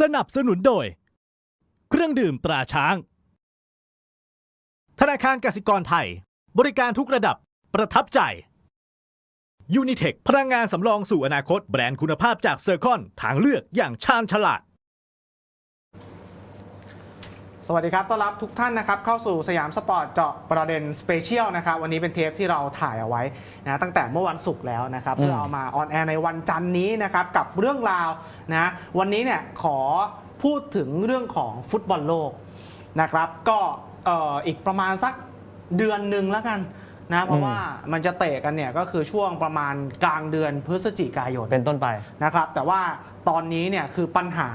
สนับสนุนโดย เครื่องดื่มตราช้าง ธนาคารกสิกรไทย บริการทุกระดับประทับใจยูนิเทคพลังงานสำรองสู่อนาคตแบรนด์คุณภาพจากเซอร์คอนทางเลือกอย่างชาญฉลาด สวัสดีครับ ต้อนรับทุกท่านนะครับเข้าสู่สยามสปอร์ตเจาะประเด็นสเปเชียลนะครับวันนี้เป็นเทปที่เราถ่ายเอาไว้นะตั้งแต่เมื่อวันศุกร์แล้วนะครับเพื่อเอามาออนแอร์ในวันจันทร์นี้นะครับกับเรื่องราวนะวันนี้เนี่ยขอพูดถึงเรื่องของฟุตบอลโลกนะครับก็เอ่ออีกประมาณสักเดือนหนึ่งแล้วกัน นะเพราะว่ามันจะเตะกันเนี่ยก็คือช่วงประมาณกลางเดือนพฤศจิกายนเป็นต้นไปนะครับ แต่ว่าตอนนี้เนี่ยคือปัญหา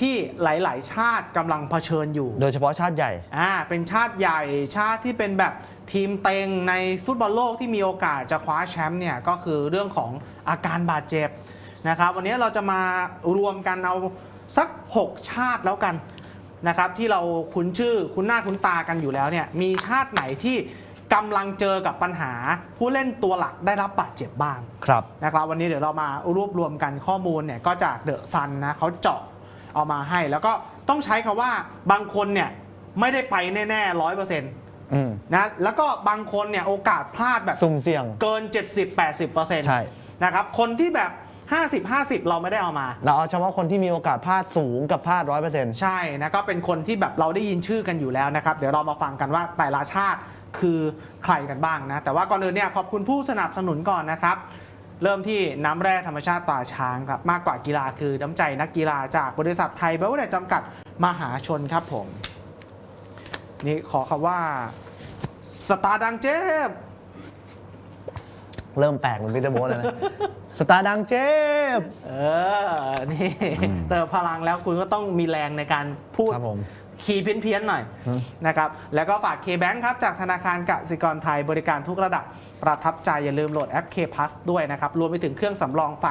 ที่หลาย ๆ ชาติกำลังเผชิญอยู่ โดยเฉพาะชาติใหญ่อ่าเป็นชาติใหญ่ชาติที่เป็นแบบทีมเต็งในฟุตบอลโลกที่มีโอกาสจะคว้าแชมป์เนี่ยก็คือเรื่องของอาการบาดเจ็บนะครับ วันนี้เราจะมารวมกันเอาสัก 6 ชาติแล้วกันนะครับที่เราคุ้นชื่อคุ้นหน้าคุ้นตากันอยู่แล้วเนี่ยมีชาติไหนที่ กำลังเจอกับปัญหาผู้เล่นตัวหลักได้รับบาดเจ็บบ้างครับนะครับวันนี้เดี๋ยวเรามารวบรวมกันข้อมูลเนี่ยก็จากเดอะซันนะเขาเจาะเอามาให้ แล้วก็ต้องใช้คำว่าบางคนเนี่ยไม่ได้ไปแน่ๆร้อยเปอร์เซ็นต์อืมนะแล้วก็บางคนเนี่ยโอกาสพลาดแบบสุ่มเสี่ยงเกิน 70-80%ใช่นะครับคนที่แบบ50-50 เราไม่ได้เอามา เราเอาเฉพาะคนที่มีโอกาสพลาดสูงกับพลาดร้อยเปอร์เซ็นต์ใช่นะก็เป็นคนที่แบบเราได้ยินชื่อกันอยู่แล้วนะครับ เดี๋ยวเรามาฟังกันว่าแต่ละชาติ คือใครกันบ้างนะ แต่ว่าก่อนอื่นเนี่ยขอบคุณผู้สนับสนุนก่อนนะครับ เริ่มที่น้ำแร่ธรรมชาติตาช้างครับ มากกว่ากีฬาคือน้ำใจนักกีฬาจากบริษัทไทยเบลเวอร์จำกัดมหาชนครับผม นี่ขอคำว่าสตาร์ดังเจ็บเริ่มแปลกเหมือนพีเตอร์โบทเลยนะ สตาร์ดังเจฟเออ นี่เติมพลังแล้วคุณก็ต้องมีแรงในการพูดครับผม คีย์เพี้ยนๆหน่อยอืมนะครับ แล้วก็ฝาก K-Bank ครับ จากธนาคารกสิกรไทยบริการทุกระดับประทับใจอย่าลืมโหลดแอป K Plus ด้วยนะครับ รวมไปถึงเครื่องสำรองไฟ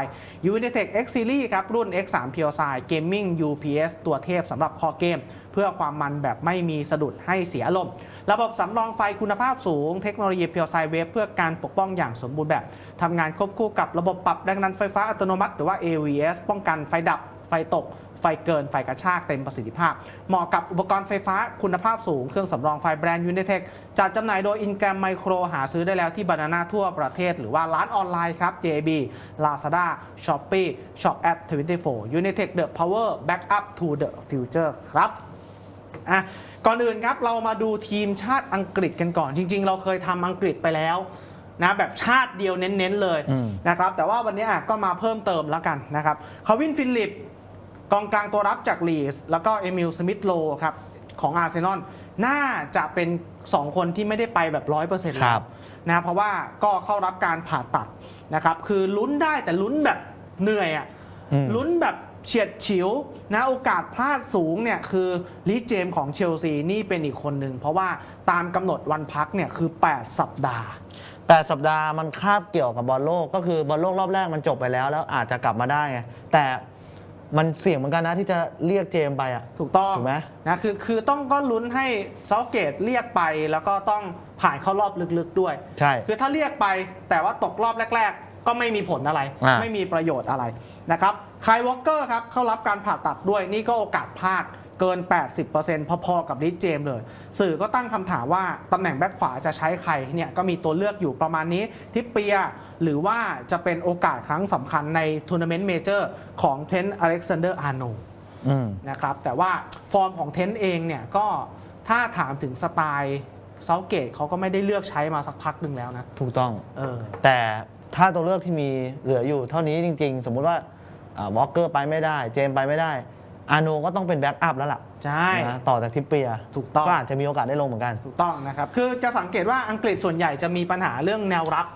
Unitech X Series ครับ รุ่น X3 p u r e s i d Gaming UPS ตัวเทพสำหรับคอเกม เพื่อความมันแบบไม่มีสะดุดให้เสียอารมณ์ระบบสำรองไฟคุณภาพสูง เทคโนโลยี p u r e s i d Wave เพื่อการปกป้องอย่างสมบูรณ์แบบทำงานควบคู่กับระบบปรับแรงดันไฟฟ้าอัตโนมัติ หรือว่า AVS ป้องกันไฟดับ ไฟตก ไฟเกิน ไฟกระชากเต็มประสิทธิภาพ เหมาะกับอุปกรณ์ไฟฟ้าคุณภาพสูง เครื่องสำรองไฟแบรนด์ยูนิเทคจัดจำหน่ายโดยอินแกรมไมโครหาซื้อได้แล้วที่บานาน่าทั่วประเทศ หรือว่าร้านออนไลน์ครับ JB Lazada Shopee Shop at 24 Unitech the power back up to the future ครับอะก่อนอื่นครับเรามาดูทีมชาติอังกฤษกันก่อน จริง ๆ เราเคยทำอังกฤษไปแล้วนะแบบชาติเดียวเน้น ๆ เลยอืมนะครับแต่ว่าวันนี้อะก็มาเพิ่มเติมแล้วกันนะครับคาวินฟิลิป กองกลางตัวรับจากลีสแล้วก็เอมิลสมิธโลครับของอาร์เซนอลน่าจะเป็น 2 คนที่ไม่ได้ไปแบบร้อยเปอร์เซ็นต์คแล้รัวบนะเพราะว่าก็เข้ารับการผ่าตัดนะครับ คือลุ้นได้แต่ลุ้นแบบเหนื่อยอะอืมลุ้นแบบเฉียดฉิวนะโอกาสพลาดสูงเนี่ยคือลีเจมส์ของเชลซีนี่เป็นอีกคนหนึ่งเพราะว่าตามกำหนดวันพักเนี่ยคือ 8 สัปดาห์แปดสัปดาห์มันคาบเกี่ยวกับบอลโลกก็คือบอลโลกรอบแรกมันจบไปแล้ว แล้วอาจจะกลับมาได้ไงแต่ มันเสี่ยงเหมือนกันนะที่จะเรียกเจมส์ไปอะ ถูกต้องถูกไหมนะคือคือต้องก็ลุ้นให้เซาเกตเรียกไปแล้วก็ต้องผ่านเข้ารอบลึกๆด้วย ใช่ คือถ้าเรียกไปแต่ว่าตกรอบแรก ๆ ก็ไม่มีผลอะไร อ่า ไม่มีประโยชน์อะไรนะครับคายวอลเกอร์ครับเข้ารับการผ่าตัดด้วยนี่ก็โอกาสพลาด เกิน 80%พอๆกับลิสเจมส์เลย สื่อก็ตั้งคำถามว่าตำแหน่งแบ็คขวาจะใช้ใครเนี่ยก็มีตัวเลือกอยู่ประมาณนี้ทิปเปีย หรือว่าจะเป็นโอกาสครั้งสำคัญในทัวร์นาเมนต์เมเจอร์ของเทนอเล็กซานเดอร์อาร์โนอืมนะครับแต่ว่าฟอร์มของเทนต์เองเนี่ยก็ถ้าถามถึงสไตล์เซาเกตเขาก็ไม่ได้เลือกใช้มาสักพักหนึ่งแล้วนะ ถูกต้องเออแต่ถ้าตัวเลือกที่มีเหลืออยู่เท่านี้จริง ๆ สมมุติว่าวอลเกอร์ไปไม่ได้ เจมส์ไปไม่ได้ อาโนก็ต้องเป็นแบ็กอัพแล้วล่ะใช่ นะต่อจากทิปเปียถูกต้อง ก็อาจจะมีโอกาสได้ลงเหมือนกัน ถูกต้องนะครับ คือจะสังเกตว่าอังกฤษส่วนใหญ่จะมีปัญหาเรื่องแนวรับ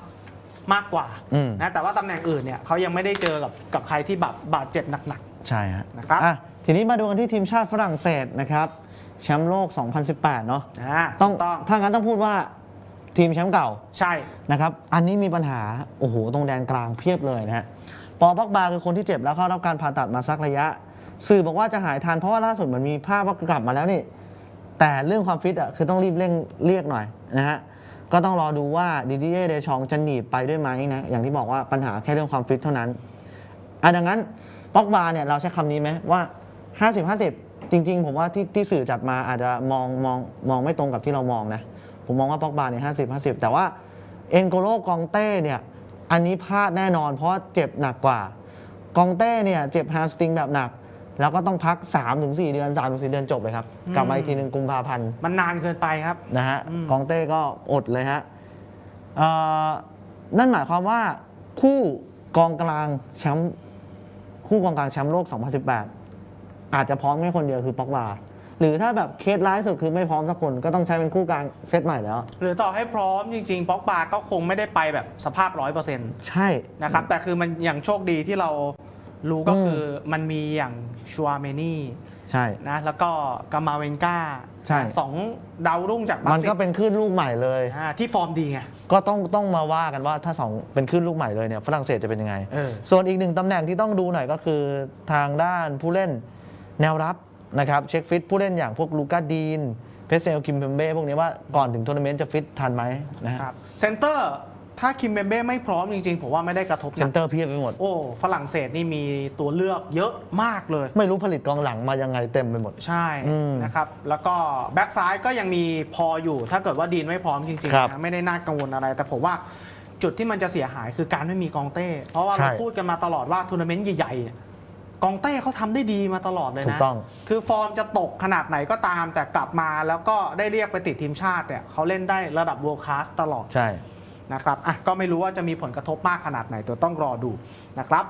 มากกว่าอืม นะแต่ว่าตำแหน่งอื่นเนี่ยเขายังไม่ได้เจอกับกับใครที่แบบบาดเจ็บหนัก ใช่ฮะนะครับ อะทีนี้มาดูกันที่ทีมชาติฝรั่งเศสนะครับแชมป์โลก 2018 เนาะๆนะต้องถูกต้องถ้างั้นต้องพูดว่าทีมแชมป์เก่า ใช่ นะครับ อันนี้มีปัญหา โอ้โห ตรงแดนกลางเพียบเลยนะฮะ ปอบักบาคือคนที่เจ็บแล้วเข้ารับการผ่าตัดมาสักระยะ สื่อบอกว่าจะหายทันเพราะว่าล่าสุดมันมีภาพว่ากลับมาแล้วนี่ แต่เรื่องความฟิตอะคือต้องรีบเร่งเรียกหน่อยนะฮะก็ต้องรอดูว่าดิดิเย่เดชองจะหนีไปด้วยไหมนะอย่างที่บอกว่าปัญหาแค่เรื่องความฟิตเท่านั้นอะดังนั้นป็อกบาเนี่ยเราใช้คำนี้ไหมว่า 50 50 จริง ๆ ผมว่าที่ที่สื่อจัดมาอาจจะมองมองมองไม่ตรงกับที่เรามองนะผมมองว่าป็อกบาเนี่ย50 50แต่ว่าเอ็นโกโลกองเต้เนี่ยอันนี้พลาดแน่นอนเพราะเจ็บหนักกว่ากองเต้เนี่ยเจ็บแฮมสตริงแบบหนัก แล้วก็ต้องพัก 3-4 เดือน3-4 เดือนจบเลยครับ กลับมาอีกทีหนึ่งกุมภาพันธ์มันนานเกินไปครับ นะฮะอืม กองเต้ก็อดเลยฮะเอ่อนั่นหมายความว่าคู่กองกลางแชมป์คู่กองกลางแชมป์โลก 2018 อาจจะพร้อมแค่คนเดียวคือป็อกบาหรือถ้าแบบเคสร้ายสุดคือไม่พร้อมสักคนก็ต้องใช้เป็นคู่กลางเซตใหม่แล้ว หรือต่อให้พร้อมจริงๆป็อกบาก็คงไม่ได้ไปแบบสภาพร้อยเปอร์เซ็นต์ใช่ นะครับ แต่คือมันอย่างโชคดีที่เรา รู้ก็อืมคือมันมีอย่างชัวเมนี่ใช่นะแล้วก็กามาเวนกาใช่สองดาวรุ่งจากมันก็เป็นคลื่นลูกใหม่เลยอ่าที่ฟอร์มดีไงก็ต้องต้องมาว่ากันว่าถ้าสองเป็นคลื่นลูกใหม่เลยเนี่ยฝรั่งเศสจะเป็นยังไงเออส่วนอีกหนึ่งตำแหน่งที่ต้องดูหน่อยก็คือทางด้านผู้เล่นแนวรับนะครับเช็คฟิตผู้เล่นอย่างพวกลูก้าดีนเพเซลคิมเบมเบ้พวกนี้ว่าก่อนถึงทัวร์นาเมนต์จะฟิตทันไหมนะฮะครับเซนเตอร์ ถ้าคิมเบมเบ้ไม่พร้อมจริงๆ ผมว่าไม่ได้กระทบเซนนะเตอร์เพียบไปหมด โอ้ฝรั่งเศสนี่มีตัวเลือกเยอะมากเลย ไม่รู้ผลิตกองหลังมายังไงเต็มไปหมด ใช่อืมนะครับแล้วก็แบ็กซ้ายก็ยังมีพออยู่ ถ้าเกิดว่าดีนไม่พร้อมจริงครับๆนะไม่ได้น่ากังวลอะไร แต่ผมว่าจุดที่มันจะเสียหายคือการไม่มีกองเต้ เพราะว่าใช่เราพูดกันมาตลอดว่าทัวร์นาเมนต์ใหญ่ๆเนี่ยกองเต้เขาทำได้ดีมาตลอดเลยถูนะกต้อง คือฟอร์มจะตกขนาดไหนก็ตาม แต่กลับมาแล้วก็ได้เรียกไปติดทีมชาติเนี่ยเขาเล่นได้ระดับ world class ตลอด ใช่ นะครับอะก็ไม่รู้ว่าจะมีผลกระทบมากขนาดไหนตัวต้องรอดูนะครับ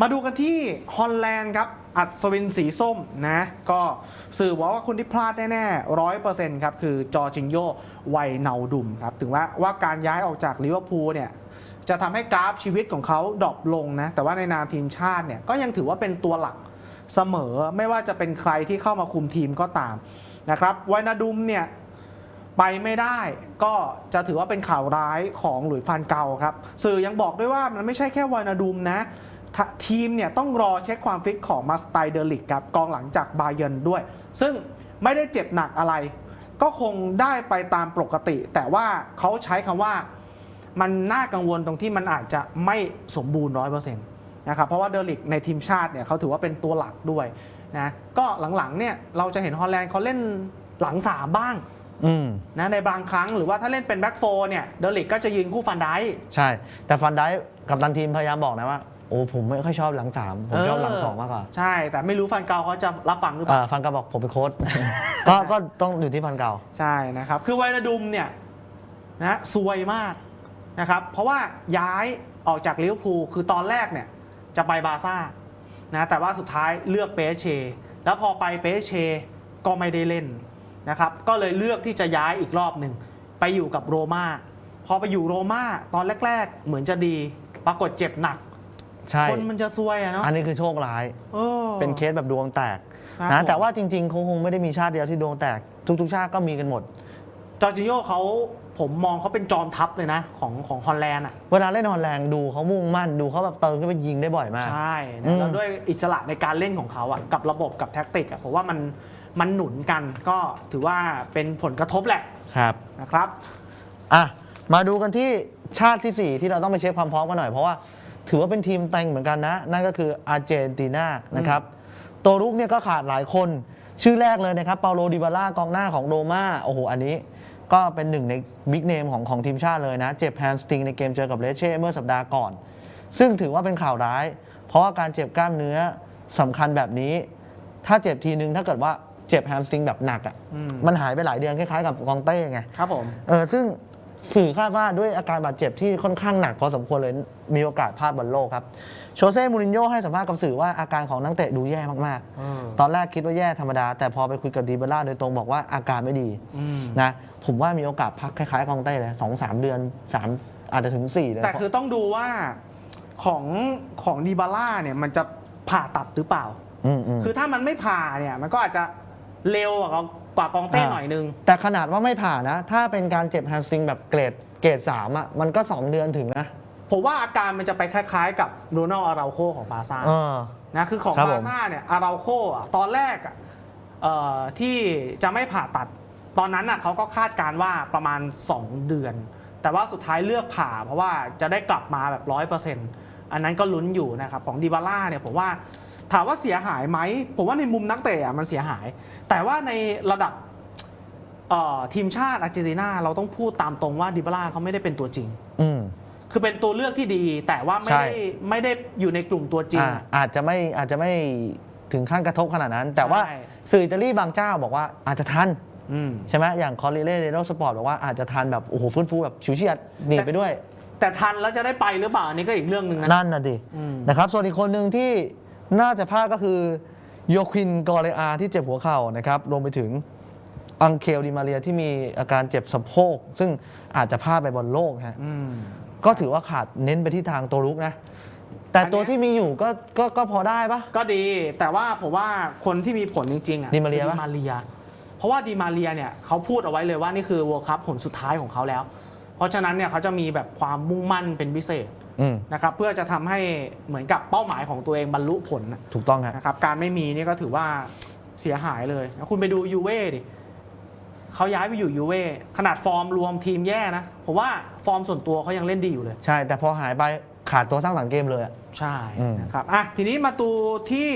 มาดูกันที่ฮอลแลนด์ครับ อัศวินสีส้มนะก็สื่อบอกว่าคนที่พลาดแน่ๆร้อยเปอร์เซ็นต์ครับ คือจอจิงโยไวเนาดุมครับ ถึงว่าว่าการย้ายออกจากลิเวอร์พูลเนี่ยจะทำให้กราฟชีวิตของเขาดรอปลงนะ แต่ว่าในนามทีมชาติเนี่ยก็ยังถือว่าเป็นตัวหลักเสมอ ไม่ว่าจะเป็นใครที่เข้ามาคุมทีมก็ตามนะครับไวนาดุมเนี่ย ไปไม่ได้ก็จะถือว่าเป็นข่าวร้ายของหลุยฟานเกาครับ สื่อยังบอกด้วยว่ามันไม่ใช่แค่วานาดุมนะ ทีมเนี่ยต้องรอเช็คความฟิตของมาสไตเดอร์ลิกครับกองหลังจากบาเยนด้วย ซึ่งไม่ได้เจ็บหนักอะไร ก็คงได้ไปตามปกติ แต่ว่าเขาใช้คำว่ามันน่ากังวลตรงที่มันอาจจะไม่สมบูรณ์ร้อยเปอร์เซ็นต์นะครับเพราะว่าเดอร์ลิกในทีมชาติเนี่ยเขาถือว่าเป็นตัวหลักด้วยนะก็หลังๆเนี่ยเราจะเห็นฮอลแลนด์เขาเล่นหลังสามบ้าง นะในบางครั้งหรือว่าถ้าเล่นเป็นแบ็กโฟเนี่ยเดลิกก็จะยืนคู่ฟันไดค์ใช่ แต่ฟันได้กับตันทีมพยายามบอกนะว่าโอ้ผมไม่ค่อยชอบหลังสามผมชอบหลังสองมากกว่าใช่ แต่ไม่รู้ฟันเกาเขาจะรับฟังหรือเปอ่าล่าฟันก็บอกผมเป็นโค้ชก็ก็ต้องอยู่ที่ฟันเก่าใช่นะครับ คือไวนาดุมเนี่ยนะซวยมากนะครับเพราะว่าย้ายออกจากลิเวอร์พูลคือตอนแรกเนี่ยจะไปบาร์ซ่านะแต่ว่าสุดท้ายเลือกเปเชแล้วพอไปเปเชก็ไม่ได้เล่น นะครับก็เลยเลือกที่จะย้ายอีกรอบหนึ่งไปอยู่กับโรม่าพอไปอยู่โรม่าตอนแรก ๆ เหมือนจะดี ปรากฏเจ็บหนัก ใช่ คนมันจะซวยอะเนาะอันนี้คือโชคร้ายออ เป็นเคสแบบดวงแตกครับนะผม แต่ว่าจริงๆเขาคงไม่ได้มีชาติเดียวที่ดวงแตก ทุกๆ ชาติก็มีกันหมด จอร์จิโยเขาผมมองเขาเป็นจอมทัพเลยนะ ของของฮอลแลนด์อะ เวลาเล่นฮอลแลนด์ดูเขามุ่งมั่นดูเขาแบบเติมขึ้นไปยิงได้บ่อยมาก ใช่อืนะม แล้วด้วยอิสระในการเล่นของเขาอะกับระบบกับแท็กติกอะผมว่ามัน มันหนุนกันก็ถือว่าเป็นผลกระทบแหละครับนะครับอะมาดูกันที่ชาติที่ 4 ที่เราต้องไปเช็คความพร้อมกันหน่อยเพราะว่าถือว่าเป็นทีมเต็งเหมือนกันนะ นั่นก็คืออาร์เจนตินานะครับตัวรุกเนี่ยก็ขาดหลายคน ชื่อแรกเลยนะครับเปาโลดิบาล่ากองหน้าของโรม่าโอ้โหอันนี้ก็เป็นหนึ่งในบิ๊กเนมของของทีมชาติเลยนะ เจ็บแฮมสตริงในเกมเจอกับเลเช่เมื่อสัปดาห์ก่อน ซึ่งถือว่าเป็นข่าวร้าย เพราะว่าการเจ็บกล้ามเนื้อสำคัญแบบนี้ ถ้าเจ็บทีนึงถ้าเกิดว่า เจ็บแฮมสตริงแบบหนักอะอืมมันหายไปหลายเดือนคล้ายๆกับกองเต้ไงครับผมเออซึ่งสื่อคาดว่าด้วยอาการบาดเจ็บที่ค่อนข้างหนักพอสมควรเลยมีโอกาสพลาดบอลโลกครับโชเซ่มูรินโญ่ให้สัมภาษณ์กับสื่อว่าอาการของนักเตะดูแย่มากเออๆตอนแรกคิดว่าแย่ธรรมดา แต่พอไปคุยกับดีเบล่าโดยตรงบอกว่าอาการไม่ดีอืมนะผมว่ามีโอกาสพักคล้ายๆกองเต้เลยสองสามเดือนสามอาจจะถึงสี่เลยแต่คือต้องดูว่าของของดีบาร่าเนี่ยมันจะผ่าตัดหรือเปล่าอืมอืมคือถ้ามันไม่ผ่าเนี่ยมันก็อาจจะ เร็วกว่ากว่ากองเต้อ่าหน่อยนึง แต่ขนาดว่าไม่ผ่านะ ถ้าเป็นการเจ็บแฮมสตริงแบบเกรดเกรดสามอะมันก็สองเดือนถึงนะ ผมว่าอาการมันจะไปคล้ายๆ กับโรนัลอาราโคของบาร์ซ่าเออนะคือของครับผมบาร์ซ่าเนี่ยอาราโคอะตอนแรกอะเอ่อที่จะไม่ผ่าตัด ตอนนั้นอะเขาก็คาดการณ์ว่าประมาณ 2 เดือน แต่ว่าสุดท้ายเลือกผ่า เพราะว่าจะได้กลับมาแบบร้อยเปอร์เซ็นต์อันนั้นก็ลุ้นอยู่นะครับของดีบาร่าเนี่ยผมว่า ถามว่าเสียหายไหมผมว่าในมุมนักเตะอะมันเสียหาย แต่ว่าในระดับเอ่อทีมชาติอาร์เจนตินาเราต้องพูดตามตรงว่าดิบาร่าเขาไม่ได้เป็นตัวจริงอืมคือเป็นตัวเลือกที่ดี แต่ว่าไม่ใช่ได้ไม่ได้อยู่ในกลุ่มตัวจริงอ่าอะอาจจะไม่อาจจะไม่ถึงขั้นกระทบขนาดนั้น แต่ว่าใช่สื่ออิตาลีบางเจ้าบอกว่าอาจจะทันอืมใช่ไหมอย่างคอร์เรเล่เรโนสปอร์ตบอกว่าอาจจะทันแบบโอ้โหฟื้นฟูแบบชิวเฉียดหนีไปด้วย แต่ทันแล้วจะได้ไปหรือเปล่าอันนี้ก็อีกเรื่องหนึ่งนะนั่นน่ะดิอืมนะครับส่วนอีกคนหนึ่งที่ น่าจะพลาดก็คือโยควินกอเรอาที่เจ็บหัวเข่านะครับรวมไปถึงอังเคลดิมาเรียที่มีอาการเจ็บสะโพก ซึ่งอาจจะพลาดไปบอลโลกฮะอืมก็ถือว่าขาดเน้นไปที่ทางตัวรุกนะ แต่อันเนี้ยตัวที่มีอยู่ก็ก็ก็พอได้ปะก็ดีแต่ว่าผมว่าคนที่มีผลจริงๆอะดิมาเรียคือปะดิมาเรีย เพราะว่าดีมาเรียเนี่ยเขาพูดเอาไว้เลยว่านี่คือ World Cup ผลสุดท้ายของเขาแล้ว เพราะฉะนั้นเนี่ยเขาจะมีแบบความมุ่งมั่นเป็นพิเศษ อืมนะครับเพื่อจะทำให้เหมือนกับเป้าหมายของตัวเองบรรลุผลนะ ถูกต้องฮะ นะครับการไม่มีนี่ก็ถือว่าเสียหายเลยแล้วคุณไปดูยูเว่ดิเขาย้ายไปอยู่ยูเว่ขนาดฟอร์มรวมทีมแย่นะผมว่าฟอร์มส่วนตัวเขายังเล่นดีอยู่เลย ใช่ แต่พอหายไปขาดตัวสร้างสรรค์เกมเลยอะ ใช่อืม นะครับอะทีนี้มาดูที่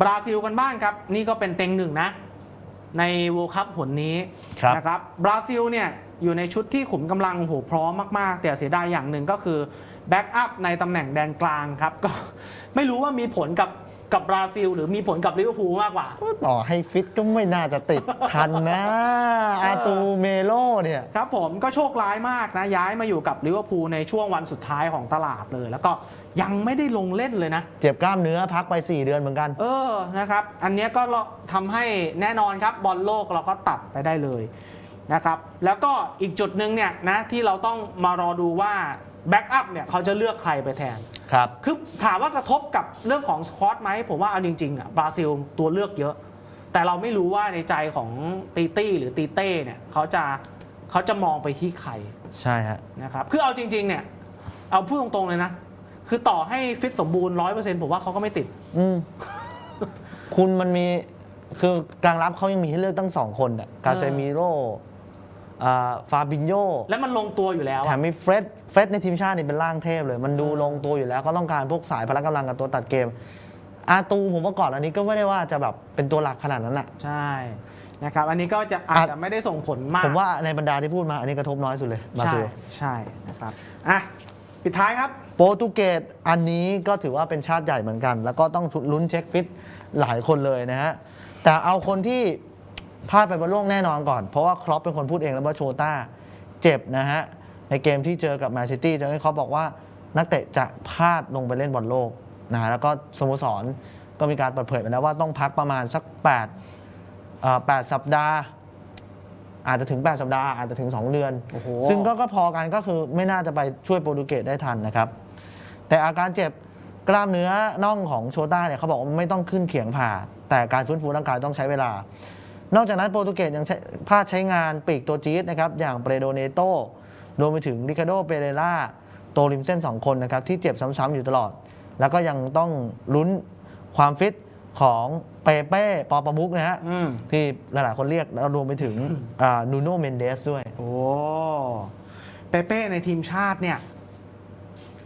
บราซิลกันบ้างครับ นี่ก็เป็นเต็งหนึ่งนะ ในว r l d คัพหนนี้นะครับบราซิลเนี่ยอยู่ในชุดที่ขุมกำลังโอ้โหพร้อมมาก ๆ แต่เสียดายอย่างหนึ่งก็คือ แบ็กอัพในตำแหน่งแดนกลางครับก็ไม่รู้ว่ามีผลกับกับบราซิล หรือมีผลกับลิเวอร์พูลมากกว่า ต่อให้ฟิตก็ไม่น่าจะติดทันนะอาตูเมโลเนี่ยครับผมก็โชคร้ายมากนะ ย้ายมาอยู่กับลิเวอร์พูลในช่วงวันสุดท้ายของตลาดเลย แล้วก็ยังไม่ได้ลงเล่นเลยนะ เจ็บกล้ามเนื้อพักไป 4 เดือนเหมือนกัน เออนะครับ อันเนี้ยก็ทำให้แน่นอนครับบอลโลกเราก็ตัดไปได้เลยนะครับแล้วก็อีกจุดหนึ่งเนี่ยนะที่เราต้องมารอดูว่า แบ็กอัพเนี่ยเขาจะเลือกใครไปแทน ครับ คือถามว่ากระทบกับเรื่องของสควอตไหมผมว่าเอาจริงๆอะบราซิลตัวเลือกเยอะ แต่เราไม่รู้ว่าในใจของตีตี้หรือตีเต้เนี่ยเขาจะเขาจะมองไปที่ใครใช่ฮะ นะครับคือเอาจริงๆเนี่ยเอาพูดตรงๆเลยนะ คือต่อให้ฟิตสมบูรณ์ร้อยเปอร์เซ็นต์ผมว่าเขาก็ไม่ติด อืม คุณมันมี คือกลางรับเขายังมีให้เลือกตั้งสองคนอะกาเซมิโร่อ่า ฟาบินโยและมันลงตัวอยู่แล้วแถอะมมีเฟร็ดเฟร็ดในทีมชาตินี่เป็นร่างเทพเลย มันดูลงตัวอยู่แล้ว ก็ต้องการพวกสายพละกำลังกับตัวตัดเกม อาตูผมว่าก่อนอันนี้ก็ไม่ได้ว่าจะแบบเป็นตัวหลักขนาดนั้นอะใช่นะครับอันนี้ก็จะอาจจะไม่ได้ส่งผลมากผมว่าในบรรดาที่พูดมาอันนี้กระทบน้อยสุดเลยบราใช่ซิล ใช่นะครับอะปิดท้ายครับ โปรตุเกสอันนี้ก็ถือว่าเป็นชาติใหญ่เหมือนกัน แล้วก็ต้องลุ้นเช็คฟิตหลายคนเลยนะฮะ แต่เอาคนที่ พลาดไปบนโลกแน่นอนก่อน เพราะว่าครอปเป็นคนพูดเองแล้วว่าโชต้าเจ็บนะฮะ ในเกมที่เจอกับแมนซิตี้จะให้เขาบอกว่านักเตะจะพลาดลงไปเล่นบอลโลกนะฮะแล้วก็สโมสรก็มีการเปิดเผยไปแล้วว่าต้องพักประมาณสัก8เอ่อ8สัปดาห์อาจจะถึง 8 สัปดาห์ อาจจะถึง 2 เดือนโอ้โหซึ่งก็ก็พอกันก็คือไม่น่าจะไปช่วยโปรตุเกสได้ทันนะครับ แต่อาการเจ็บกล้ามเนื้อน่องของโชต้าเนี่ยเขาบอกว่าไม่ต้องขึ้นเขียงผ่า แต่การฟื้นฟูร่างกายต้องใช้เวลา นอกจากนั้นโปรตุเกสยังใช้พลาดใช้งานปีกตัวจี๊ดนะครับอย่างเปโดเนโตรวมไปถึงริคาโดเปเรล่าโตริมเส้น 2 คนนะครับที่เจ็บซ้ำๆอยู่ตลอด แล้วก็ยังต้องลุ้นความฟิตของเปเป้ปอประมุกนะฮะอืมที่หลายๆคนเรียกแล้วรวมไปถึงนูโนเมนเดสด้วย โอ้เปเป้ในทีมชาติเนี่ย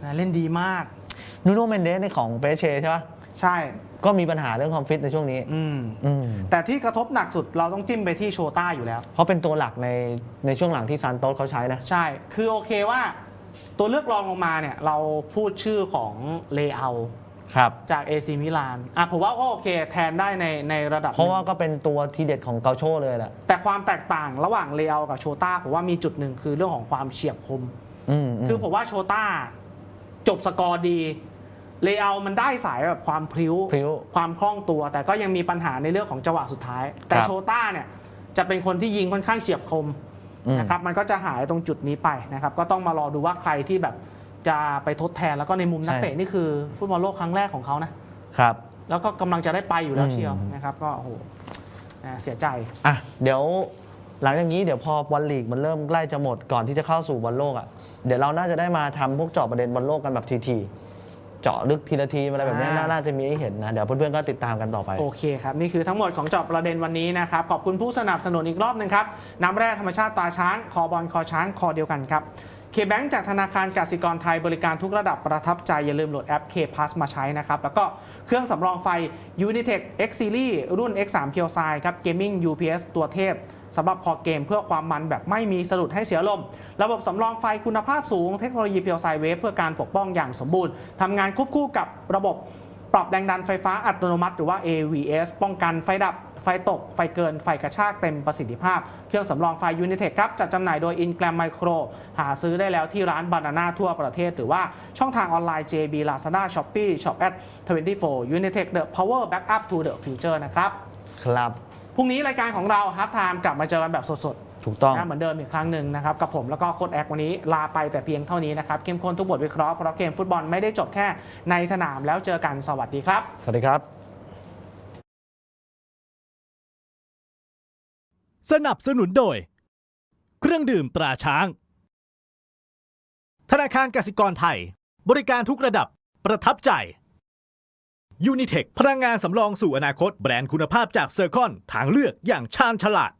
นะเล่นดีมากนูโนเมนเดสในของเปเชใช่ปะ ใช่ ก็มีปัญหาเรื่องความฟิตในช่วงนี้อืม อืมแต่ที่กระทบหนักสุดเราต้องจิ้มไปที่โชต้าอยู่แล้ว เพราะเป็นตัวหลักในในช่วงหลังที่ซานโตสเขาใช้นะ ใช่ คือโอเคว่า ตัวเลือกรองลงมาเนี่ย เราพูดชื่อของเลอาครับ จากเอซิมิลานอะผมว่าก็โอเคแทนได้ในในระดับหเพราะว่านึ่งก็เป็นตัวทีเด็ดของเกาโชเลยแหละแต่ความแตกต่างระหว่างเลอากับโชต้าผมว่ามีจุดหนึ่งคือเรื่องของความเฉียบคม อืมมคือผมว่าโชต้าจบสกอร์ดี เลอามันได้สายแบบความพริ้วพริ้ว ความคล่องตัว แต่ก็ยังมีปัญหาในเรื่องของจังหวะสุดท้าย แต่ครับ โชต้าเนี่ยจะเป็นคนที่ยิงค่อนข้างเฉียบคมอืม นะครับมันก็จะหายตรงจุดนี้ไปนะครับก็ต้องมารอดูว่าใครที่แบบจะไปทดแทนแล้วก็ในมุมนักเตะนี่คือฟุตบอลโลกครั้งแรกของเขานะครับ แล้วก็กำลังจะได้ไปอยู่แล้วอืมเชียวนะครับก็โอ้โหอ่าเสียใจ อะเดี๋ยวหลังจากนี้เดี๋ยวพอบอลลีกมันเริ่มใกล้จะหมดก่อนที่จะเข้าสู่บอลโลกอะเดี๋ยวเราน่าจะได้มาทำพวกเจาะประเด็นบอลโลกกันแบบทีๆ เจาะลึกทีละทีอะไรแบบเนี้ยอ่าน่า น่าจะมีให้เห็นนะเดี๋ยวเพื่อนๆก็ติดตามกันต่อไป โอเคครับ นี่คือทั้งหมดของเจอบประเด็นวันนี้นะครับ ขอบคุณผู้สนับสนุนอีกรอบหนึ่งครับ น้ำแร่ธรรมชาติตาช้าง คอบอลคอช้างคอเดียวกันครับ K-Bank จากธนาคารกสิกรไทยบริการทุกระดับประทับใจ อย่าลืมโหลดแอป K Plus มาใช้นะครับ แล้วก็เครื่องสำรองไฟ Unitech X Series รุ่น X3 p u r e s i ครับ Gaming UPS ตัวเทพ สำหรับคอเกมเพื่อความมันแบบไม่มีสะดุดให้เสียลม ระบบสำรองไฟคุณภาพสูงเทคโนโลยี p u r e s i Wave เพื่อการปกป้องอย่างสมบูรณ์ทำงานควบคู่กับระบบปรับแรงดันไฟฟ้าอัตโนมัติหรือว่า AVS ป้องกันไฟดับ ไฟตก ไฟเกิน ไฟกระชากเต็มประสิทธิภาพ เครื่องสำรองไฟ Unitech ครับ จัดจำหน่ายโดย Ingram Micro หาซื้อได้แล้วที่ร้าน Banana ทั่วประเทศ หรือว่าช่องทางออนไลน์ JB Lazada Shopee Shop at 24 Unitech the power backup to the future นะครับ ครับ พรุ่งนี้รายการของเรา Half Time กลับมาเจอกันแบบสดๆถูกต้องนะเหมือนเดิมอีกครั้งหนึ่งนะครับกับผมแล้วก็โค้ดแอควันนี้ลาไปแต่เพียงเท่านี้นะครับเข้มข้นทุกบทวิเคราะห์เพราะเกมฟุตบอลไม่ได้จบแค่ในสนามแล้วเจอกันสวัสดีครับ สวัสดีครับ สนับสนุนโดย เครื่องดื่มตราช้าง ธนาคารกสิกรไทย บริการทุกระดับประทับใจ Unitech พลังงานสำรองสู่อนาคต แบรนด์คุณภาพจากเซอร์คอน ทางเลือกอย่างชาญฉลาด